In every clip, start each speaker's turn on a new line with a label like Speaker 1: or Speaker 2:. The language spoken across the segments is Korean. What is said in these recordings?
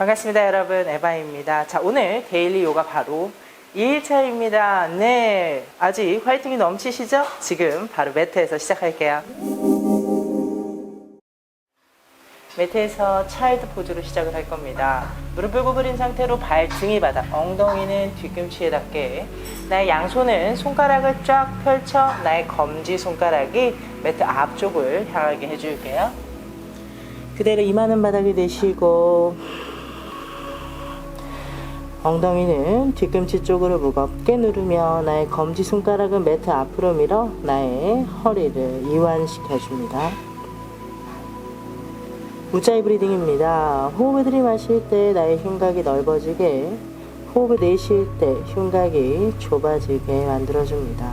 Speaker 1: 반갑습니다, 여러분. 에바입니다. 자, 오늘 데일리 요가 바로 2일차입니다. 네. 아직 화이팅이 넘치시죠? 지금 바로 매트에서 시작할게요. 매트에서 차일드 포즈로 시작을 할 겁니다. 무릎을 구부린 상태로 발 등이 바닥, 엉덩이는 뒤꿈치에 닿게 나의 양손은 손가락을 쫙 펼쳐 나의 검지 손가락이 매트 앞쪽을 향하게 해줄게요. 그대로 이마는 바닥에 대시고 엉덩이는 뒤꿈치 쪽으로 무겁게 누르며 나의 검지 손가락은 매트 앞으로 밀어 나의 허리를 이완시켜 줍니다. 우짜이 브리딩입니다. 호흡을 들이마실 때 나의 흉곽이 넓어지게, 호흡을 내쉴 때 흉곽이 좁아지게 만들어줍니다.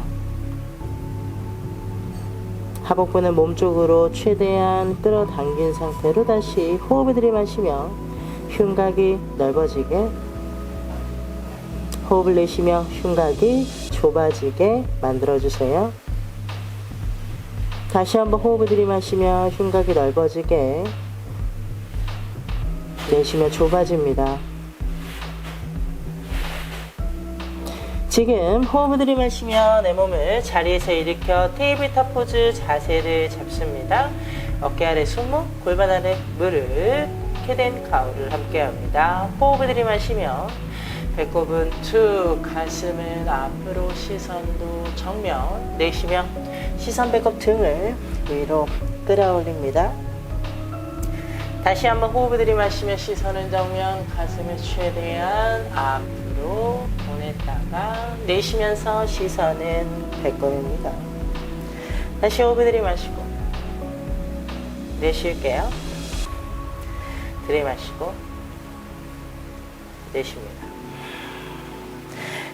Speaker 1: 하복부는 몸쪽으로 최대한 끌어당긴 상태로 다시 호흡을 들이마시며 흉곽이 넓어지게, 호흡을 내쉬며 흉곽이 좁아지게 만들어주세요. 다시 한번 호흡을 들이마시며 흉곽이 넓어지게, 내쉬며 좁아집니다. 지금 호흡을 들이마시며 내 몸을 자리에서 일으켜 테이블탑 포즈 자세를 잡습니다. 어깨 아래 숨목, 골반 아래 무릎, 캐덴 가우를 함께 합니다. 호흡을 들이마시며 배꼽은 툭, 가슴은 앞으로 시선도 정면, 내쉬며 시선 배꼽 등을 위로 끌어올립니다. 다시 한번 호흡을 들이마시며 시선은 정면, 가슴을 최대한 앞으로 보냈다가 내쉬면서 시선은 배꼽입니다. 다시 호흡을 들이마시고 내쉴게요. 들이마시고 내쉽니다.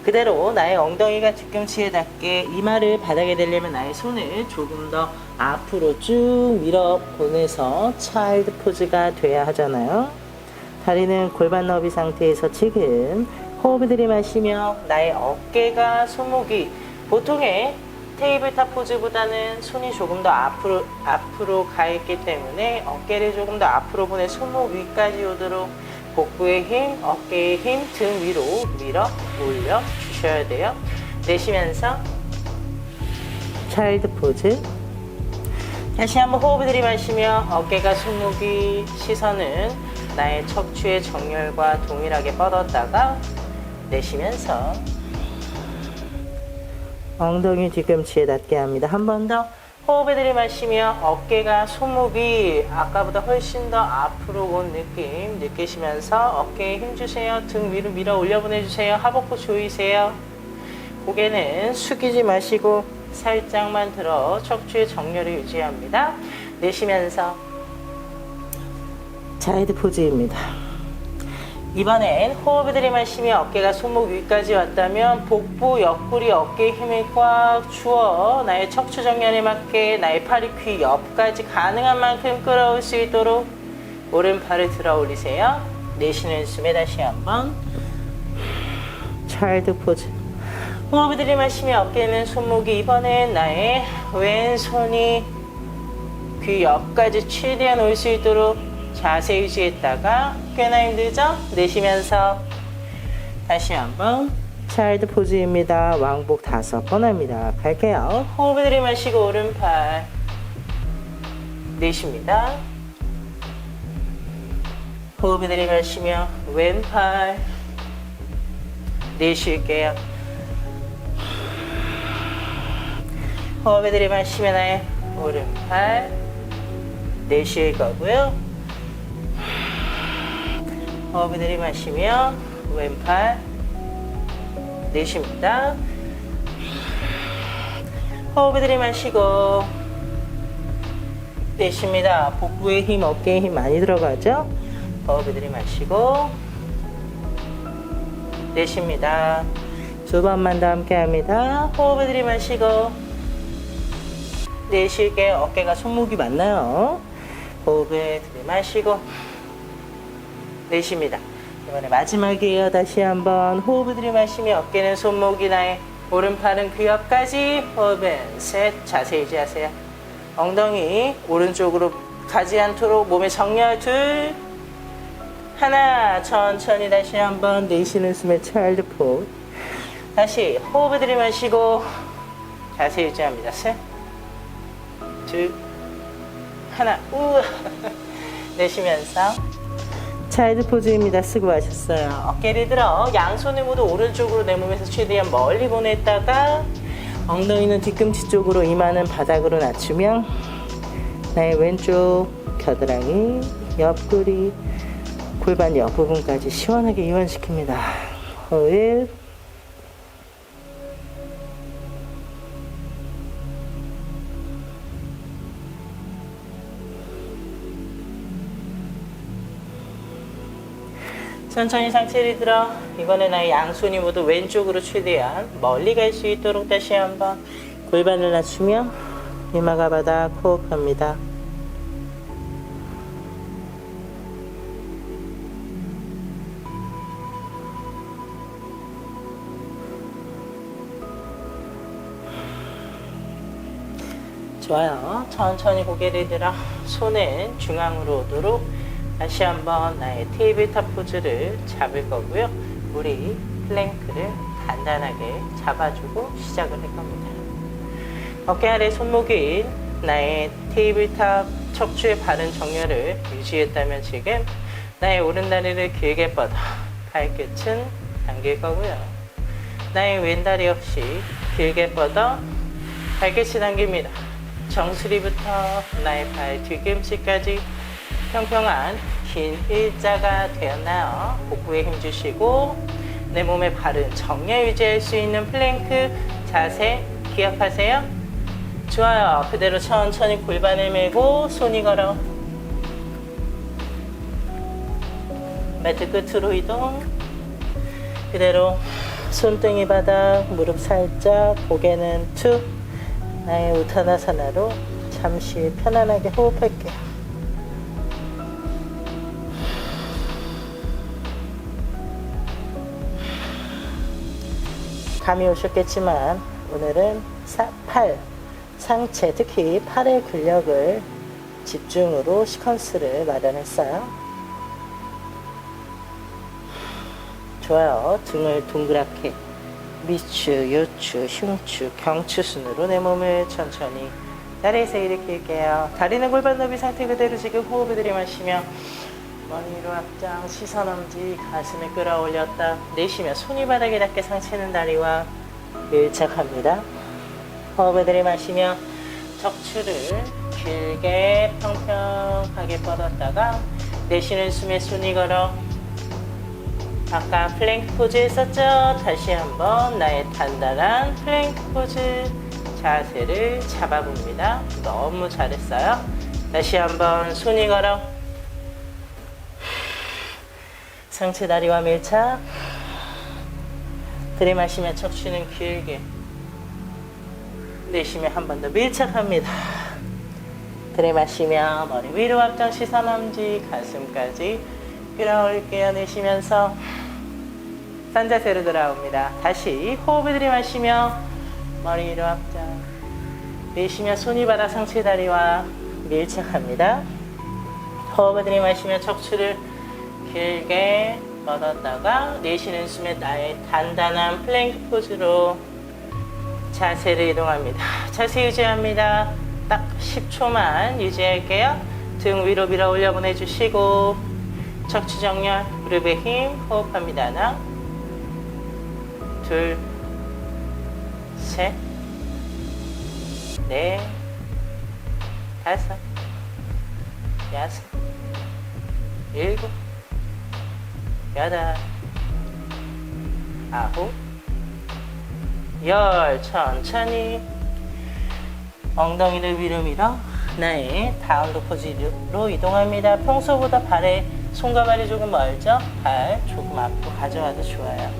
Speaker 1: 그대로 나의 엉덩이가 뒤꿈치에 닿게 이마를 바닥에 대려면 나의 손을 조금 더 앞으로 쭉 밀어 보내서 차일드 포즈가 돼야 하잖아요. 다리는 골반 너비 상태에서 지금 호흡을 들이마시며 나의 어깨가 손목이 보통의 테이블탑 포즈보다는 손이 조금 더 앞으로 앞으로 가 있기 때문에 어깨를 조금 더 앞으로 보내 손목 위까지 오도록 복부의 힘, 어깨의 힘, 등 위로 밀어 올려 주셔야 돼요. 내쉬면서 차일드 포즈. 다시 한번 호흡을 들이마시며 어깨가 손목이 시선은 나의 척추의 정렬과 동일하게 뻗었다가 내쉬면서 엉덩이 뒤꿈치에 닿게 합니다. 한 번 더 호흡을 들이마시며 어깨가 손목이 아까보다 훨씬 더 앞으로 온 느낌 느끼시면서 어깨에 힘 주세요. 등 위로 밀어 올려 보내주세요. 하복부 조이세요. 고개는 숙이지 마시고 살짝만 들어 척추의 정렬을 유지합니다. 내쉬면서 자이드 포즈입니다. 이번엔 호흡을 들이마시며 어깨가 손목 위까지 왔다면 복부 옆구리 어깨에 힘을 꽉 주어 나의 척추 정렬에 맞게 나의 팔이 귀 옆까지 가능한 만큼 끌어올 수 있도록 오른팔을 들어 올리세요. 내쉬는 숨에 다시 한번 차일드 포즈 호흡을 들이마시며 어깨는 손목이 이번엔 나의 왼손이 귀 옆까지 최대한 올 수 있도록 자세 유지했다가 꽤나 힘들죠? 내쉬면서 다시 한번 차일드 포즈입니다. 왕복 다섯 번 합니다. 갈게요. 호흡을 들이마시고 오른팔 내쉽니다. 호흡을 들이마시며 왼팔 내쉴게요. 호흡을 들이마시며 나의 오른팔 내쉴 거고요. 호흡을 들이마시며 왼팔 내쉽니다. 호흡을 들이마시고 내쉽니다. 복부에 힘, 어깨에 힘 많이 들어가죠? 호흡을 들이마시고 내쉽니다. 두 번만 더 함께 합니다. 호흡을 들이마시고 내쉴게 어깨가 손목이 맞나요? 호흡을 들이마시고 내쉽니다. 이번에 마지막이에요. 다시 한번 호흡을 들이마시며 어깨는 손목이 나의 오른팔은 귀 옆까지 호흡은 셋 자세 유지하세요. 엉덩이 오른쪽으로 가지 않도록 몸의 정렬 둘 하나 천천히 다시 한번 내쉬는 숨에 차일드 포 다시 호흡을 들이마시고 자세 유지합니다 셋 둘 하나 우 내쉬면서 차일드 포즈입니다 수고하셨어요 어깨를 들어 양손을 모두 오른쪽으로 내 몸에서 최대한 멀리 보냈다가 엉덩이는 뒤꿈치 쪽으로 이마는 바닥으로 낮추며 나의 왼쪽 겨드랑이 옆구리 골반 옆부분까지 시원하게 이완시킵니다. 호흡. 천천히 상체를 들어 이번에 나의 양손이 모두 왼쪽으로 최대한 멀리 갈 수 있도록 다시 한번 골반을 낮추며 이마가 바닥 호흡합니다. 좋아요. 천천히 고개를 들어 손은 중앙으로 오도록 다시 한번 나의 테이블탑 포즈를 잡을 거고요. 우리 플랭크를 간단하게 잡아주고 시작을 할 겁니다. 어깨 아래 손목이 나의 테이블탑 척추의 바른 정렬을 유지했다면 지금 나의 오른 다리를 길게 뻗어 발끝은 당길 거고요. 나의 왼 다리 역시 길게 뻗어 발끝이 당깁니다. 정수리부터 나의 발 뒤꿈치까지 평평한 긴 일자가 되었나요? 복부에 힘 주시고 내 몸의 바른 정렬 유지할 수 있는 플랭크 자세 기억하세요. 좋아요. 그대로 천천히 골반을 메고 손이 걸어 매트 끝으로 이동 그대로 손등이 바닥 무릎 살짝 고개는 툭 나의 우타나사나로 잠시 편안하게 호흡할게요. 감이 오셨겠지만 오늘은 사, 팔, 상체, 특히 팔의 근력을 집중으로 시퀀스를 마련했어요. 좋아요. 등을 동그랗게 미추, 요추, 흉추, 경추 순으로 내 몸을 천천히 자리에서 일으킬게요. 다리는 골반 너비 상태 그대로 지금 호흡을 들이마시며 머리 위로 앞장, 시선 엄지, 가슴을 끌어올렸다. 내쉬며 손이 바닥에 닿게 상체는 다리와 밀착합니다. 호흡을 들이마시며 척추를 길게 평평하게 뻗었다가 내쉬는 숨에 손이 걸어 아까 플랭크 포즈 했었죠? 다시 한번 나의 단단한 플랭크 포즈 자세를 잡아봅니다. 너무 잘했어요. 다시 한번 손이 걸어 상체 다리와 밀착 들이마시며 척추는 길게 내쉬며 한 번 더 밀착합니다. 들이마시며 머리 위로 앞장 시선 엄지 가슴까지 끌어올게요. 내쉬면서 산 자세로 돌아옵니다. 다시 호흡을 들이마시며 머리 위로 앞장 내쉬며 손이 바닥 상체 다리와 밀착합니다. 호흡을 들이마시며 척추를 길게 뻗었다가 내쉬는 숨에 나의 단단한 플랭크 포즈로 자세를 이동합니다. 자세 유지합니다. 딱 10초만 유지할게요. 등 위로 밀어 올려 보내주시고 척추 정렬, 무릎에 힘 호흡합니다. 하나, 둘, 셋, 넷, 다섯, 여섯, 일곱, 여덟, 아홉, 열 천천히 엉덩이를 위로 밀어 나의 다운드 포즈로 이동합니다. 평소보다 발에 손과 발이 조금 멀죠? 발 조금 앞으로 가져와도 좋아요.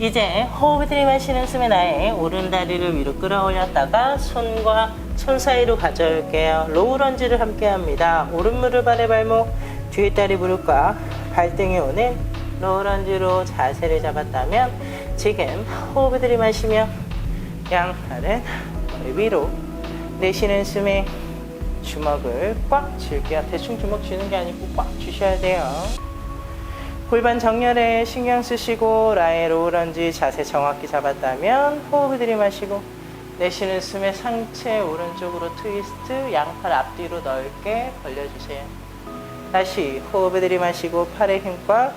Speaker 1: 이제 호흡을 들이마시는 숨에 나의 오른 다리를 위로 끌어올렸다가 손과 손 사이로 가져올게요. 로우 런지를 함께 합니다. 오른 무릎 아래 발목, 뒤에 다리 무릎과 발등에 오는 로우 런지로 자세를 잡았다면 지금 호흡을 들이마시며 양팔은 위로 내쉬는 숨에 주먹을 꽉 쥘게요. 대충 주먹 쥐는 게 아니고 꽉 쥐셔야 돼요. 골반 정렬에 신경 쓰시고 라인 로우런지 자세 정확히 잡았다면 호흡을 들이마시고 내쉬는 숨에 상체 오른쪽으로 트위스트 양팔 앞뒤로 넓게 벌려주세요. 다시 호흡을 들이마시고 팔에 힘꽉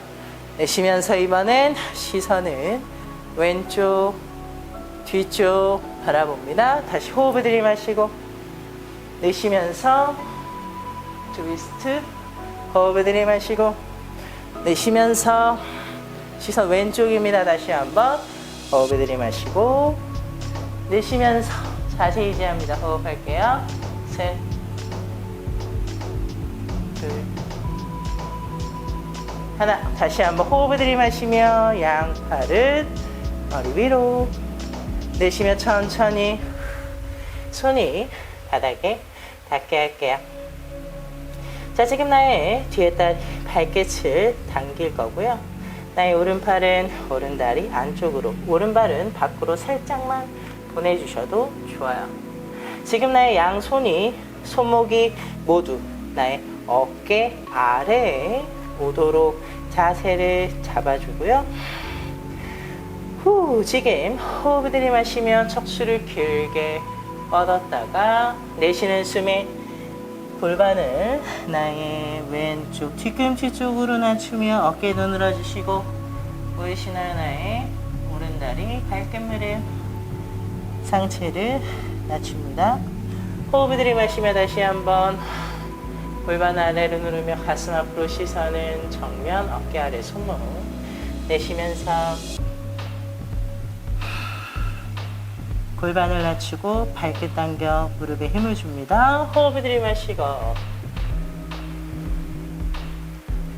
Speaker 1: 내쉬면서 이번엔 시선은 왼쪽 뒤쪽 바라봅니다. 다시 호흡을 들이마시고 내쉬면서 트위스트 호흡을 들이마시고 내쉬면서 시선 왼쪽입니다. 다시 한번 호흡을 들이마시고 내쉬면서 자세 유지합니다. 호흡할게요. 셋, 둘, 하나. 다시 한번 호흡을 들이마시며 양팔을 머리 위로 내쉬며 천천히 손이 바닥에 닿게 할게요. 자, 지금 나의 뒤에 다리 발끝을 당길 거고요. 나의 오른팔은 오른다리 안쪽으로, 오른발은 밖으로 살짝만 보내주셔도 좋아요. 지금 나의 양손이, 손목이 모두 나의 어깨 아래에 오도록 자세를 잡아주고요. 후, 지금 호흡을 들이마시며 척추를 길게 뻗었다가 내쉬는 숨에 골반을 나의 왼쪽 뒤꿈치 쪽으로 낮추며 어깨 눈으로 주시고 보이시나요 나의 오른다리 발끝무릎 상체를 낮춥니다. 호흡을 들이마시며 다시 한번 골반 아래로 누르며 가슴 앞으로 시선은 정면 어깨 아래 손목 내쉬면서 골반을 낮추고 발끝 당겨 무릎에 힘을 줍니다. 호흡을 들이마시고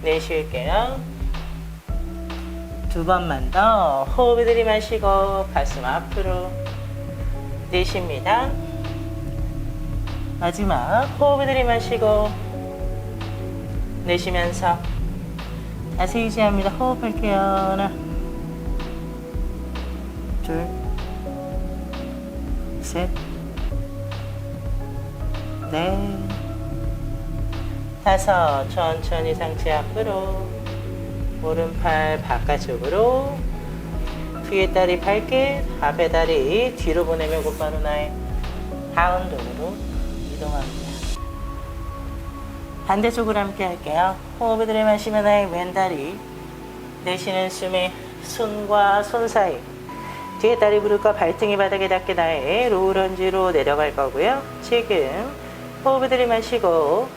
Speaker 1: 내쉴게요. 두 번만 더 호흡을 들이마시고 가슴 앞으로 내쉽니다. 마지막 호흡을 들이마시고 내쉬면서 자세 유지합니다. 호흡할게요. 하나 둘 셋, 넷, 다섯. 천천히 상체 앞으로. 오른팔 바깥쪽으로. 뒤에 다리 발끝, 앞에 다리 뒤로 보내며 곧바로 나의 가운데로 이동합니다. 반대쪽으로 함께 할게요. 호흡을 들이마시며 나의 왼다리. 내쉬는 숨에 손과 손 사이. 뒤에 다리 무릎과 발등이 바닥에 닿게 나의 로우 런지로 내려갈 거고요. 지금 호흡을 들이마시고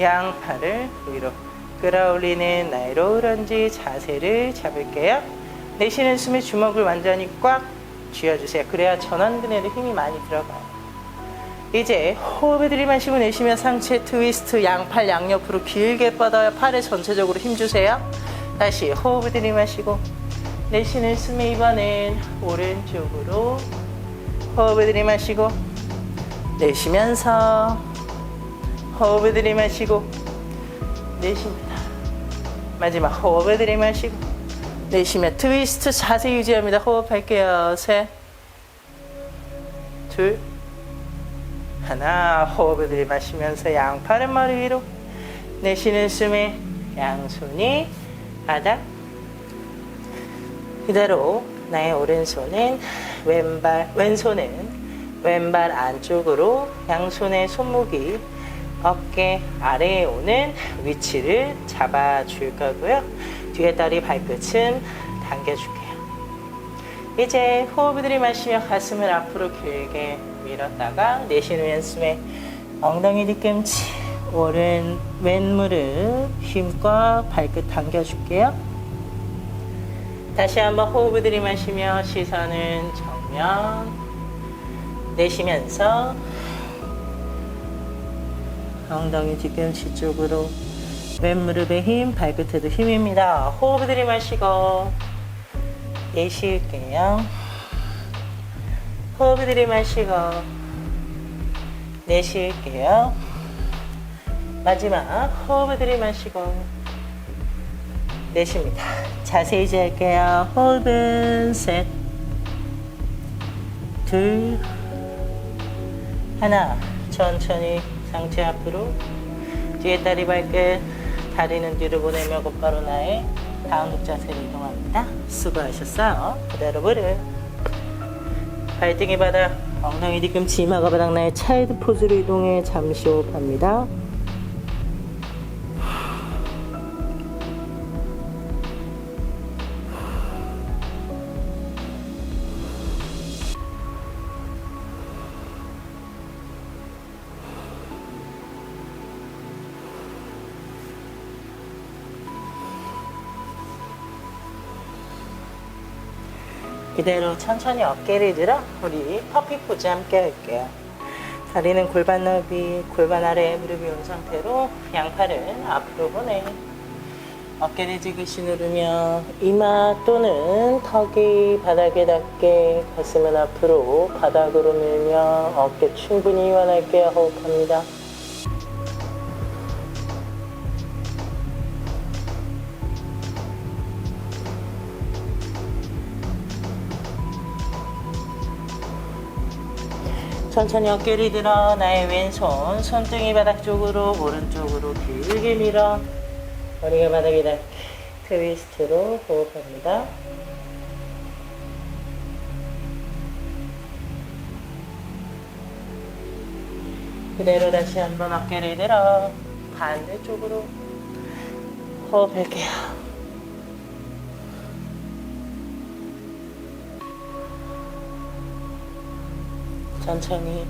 Speaker 1: 양팔을 위로 끌어올리는 나의 로우 런지 자세를 잡을게요. 내쉬는 숨에 주먹을 완전히 꽉 쥐어주세요. 그래야 전완근에도 힘이 많이 들어가요. 이제 호흡을 들이마시고 내쉬며 상체 트위스트 양팔 양옆으로 길게 뻗어요. 팔에 전체적으로 힘주세요. 다시 호흡을 들이마시고 내쉬는 숨에 이번엔 오른쪽으로 호흡을 들이마시고 내쉬면서 호흡을 들이마시고 내쉽니다. 마지막 호흡을 들이마시고 내쉬며 트위스트 자세 유지합니다. 호흡할게요. 셋, 둘, 하나. 호흡을 들이마시면서 양팔은 머리 위로 내쉬는 숨에 양손이 바닥 그대로 나의 오른손은 왼발, 왼손은 왼발 안쪽으로 양손의 손목이 어깨 아래에 오는 위치를 잡아줄 거고요. 뒤에 다리 발끝은 당겨줄게요. 이제 호흡을 들이마시며 가슴을 앞으로 길게 밀었다가 내쉬는 왼숨에 엉덩이 뒤꿈치 오른 왼 무릎 힘과 발끝 당겨줄게요. 다시 한번 호흡을 들이마시며 시선은 정면 내쉬면서 엉덩이 뒤꿈치 쪽으로 왼 무릎에 힘, 발끝에도 힘입니다. 호흡을 들이마시고 내쉴게요. 호흡을 들이마시고 내쉴게요. 마지막 호흡을 들이마시고 내쉽니다. 자세히 할게요. 호흡은 셋, 둘, 하나. 천천히 상체 앞으로 뒤에 다리 발끝 다리는 뒤로 보내며 곧바로 나의 다운독 자세로 이동합니다. 수고하셨어요. 그대로 무릎 발등이 바닥 엉덩이 뒤꿈치 이마가 바닥 나의 차일드 포즈로 이동해 잠시 호흡합니다. 그대로 천천히 어깨를 들어 우리 퍼피 포즈 함께 할게요. 다리는 골반 넓이, 골반 아래 무릎이 온 상태로 양팔은 앞으로 보내. 어깨를 지그시 누르며 이마 또는 턱이 바닥에 닿게 가슴은 앞으로 바닥으로 밀며 어깨 충분히 이완할게요. 호흡합니다. 천천히 어깨를 들어 나의 왼손 손등이 바닥 쪽으로 오른쪽으로 길게 밀어 머리가 바닥에 닿게 트위스트로 호흡합니다. 그대로 다시 한번 어깨를 들어 반대쪽으로 호흡할게요. 천천히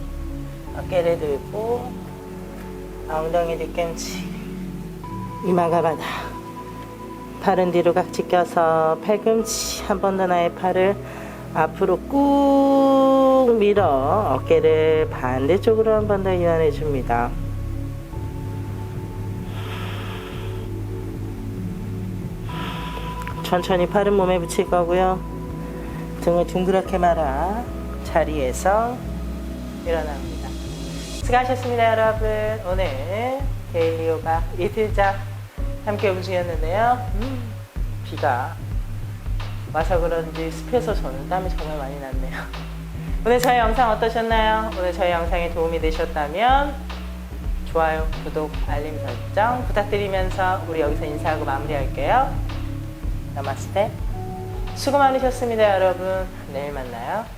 Speaker 1: 어깨를 들고 엉덩이 뒤꿈치 이마가 바닥 팔은 뒤로 각지 껴서 팔꿈치 한 번 더 나의 팔을 앞으로 꾹 밀어 어깨를 반대쪽으로 한 번 더 이완해 줍니다. 천천히 팔은 몸에 붙일 거고요. 등을 둥그렇게 말아 자리에서 일어납니다. 수고하셨습니다, 여러분. 오늘 데일리 요가 이틀작 함께 움직였는데요. 음, 비가 와서 그런지 습해서 저는 땀이 정말 많이 났네요. 오늘 저희 영상 어떠셨나요? 오늘 저희 영상에 도움이 되셨다면 좋아요, 구독, 알림 설정 부탁드리면서 우리 여기서 인사하고 마무리할게요. 나마스테. 수고 많으셨습니다, 여러분. 내일 만나요.